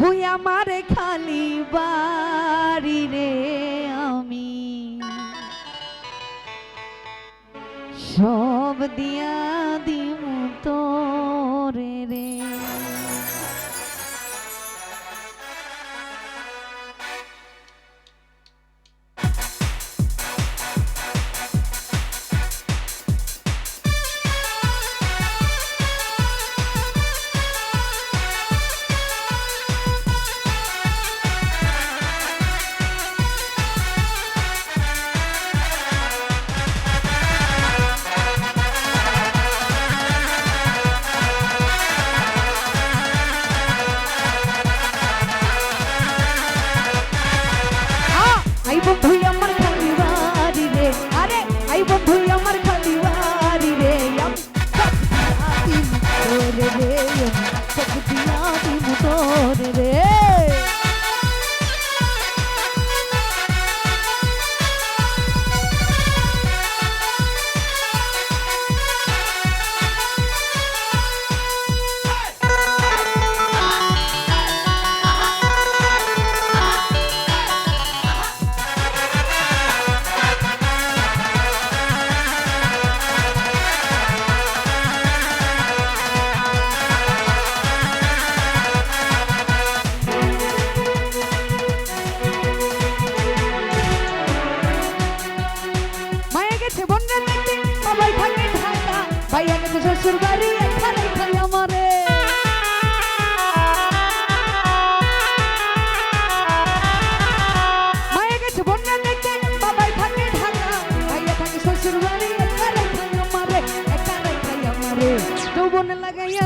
বন্ধু আমার খালি বাড়ি রে আমি। সব দিয়া দিমু বাবাই থাকে ঢাকা। ভাইয়া গেছে শ্বশুর বাড়ি এখানে খাই আমারে। মায়া গেছে বন্যা দেখতে বাবাই থাকে ঢাকা। ভাইয়া থাকে শ্বশুর বাড়ি এখানে খাই আমারে এখানে খাই আমারে। যৌবন লাগাইয়া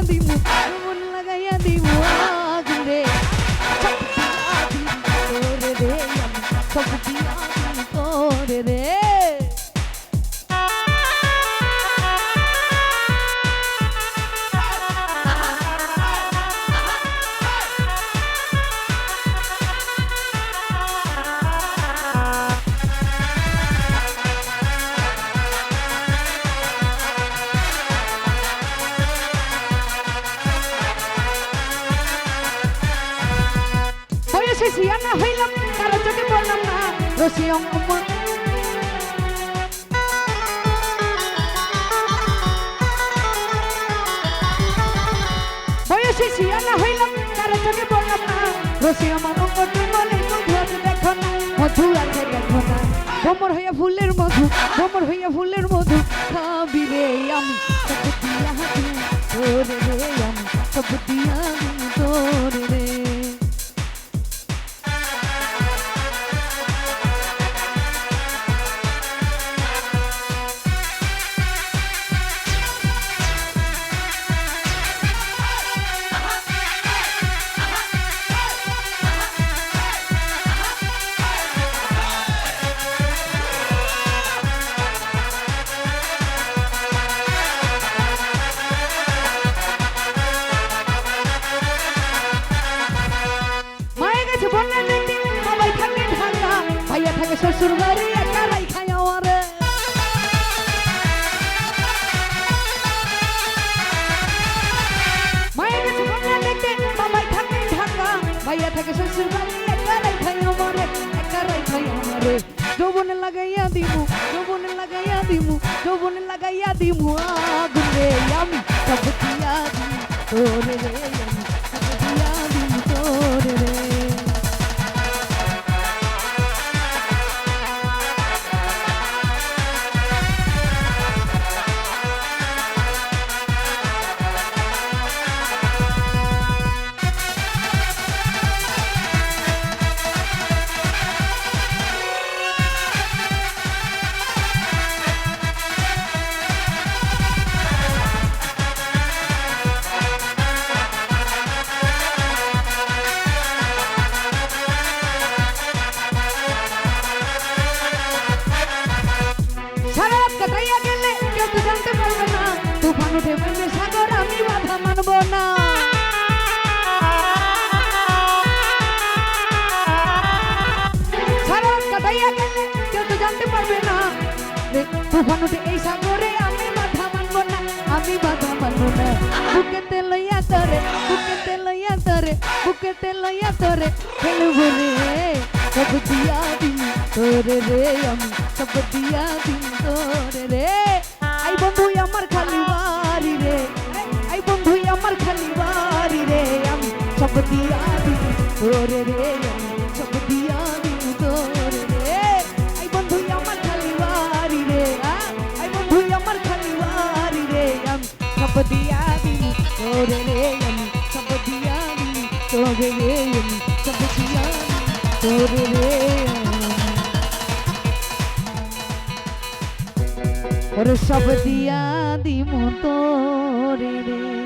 হইলাম, কারও চোখে বললাম না রসি অঙ্কম বয়সে সিয়ানা হইলাম, কারও চোখে বললাম না রসি আমার অঙ্কটি বলে মধু আছে দেখো না, মধু আছে দেখো না। ভ্রমর হইয়া ফুলের মধু ভ্রমর হইয়া ফুলের মধু খাবি রে আমি, সব দিয়া তোরে রে আমি, সব দিয়া তোরে শ্বশুর বাড়ি একারাই খাই আমারে মায়ে গেছে বন্যা দেখতে বাবাই থাকে ঢাকা ভাইয়া থাকে শ্বশুর বাড়ি একারাই খাই আমারে একারাই খাই আমারে যৌবনে লাগাইয়া দিমু যৌবনে লাগাইয়া দিমু যৌবনে লাগাইয়া দিমু আগুন রে আমি সব দিয়া দিমু তোরে রে না। সারা কাটাইয়া গেলে কেউ তো জানতে পারবে না। তুফান উঠে এই সাগরে আমি বাধা মানব না, আমি বাধা মানব না। বুকেতে লইয়া তরে বুকেতে লইয়া তরে বুকেতে লইয়া তোরে খেলব রে, সব দিয়া দিন তোরে রে আমি, সব দিয়া দিন তোরে রে। আই বন্ধু, আমার খালি বন্ধু আমার খালি বাড়ি রে আমি সব দিয়া দিন তোরে রে সব দিয়া দিন তোরে রে। আই বন্ধু, আমার খালি বাড়ি রে আই বন্ধু, আমার খালি বাড়ি রে আমি সব দিয়া দিন তোরে রে সব দিয়া দিন তোরে রে সব দিয়া তোরে তোরে রে।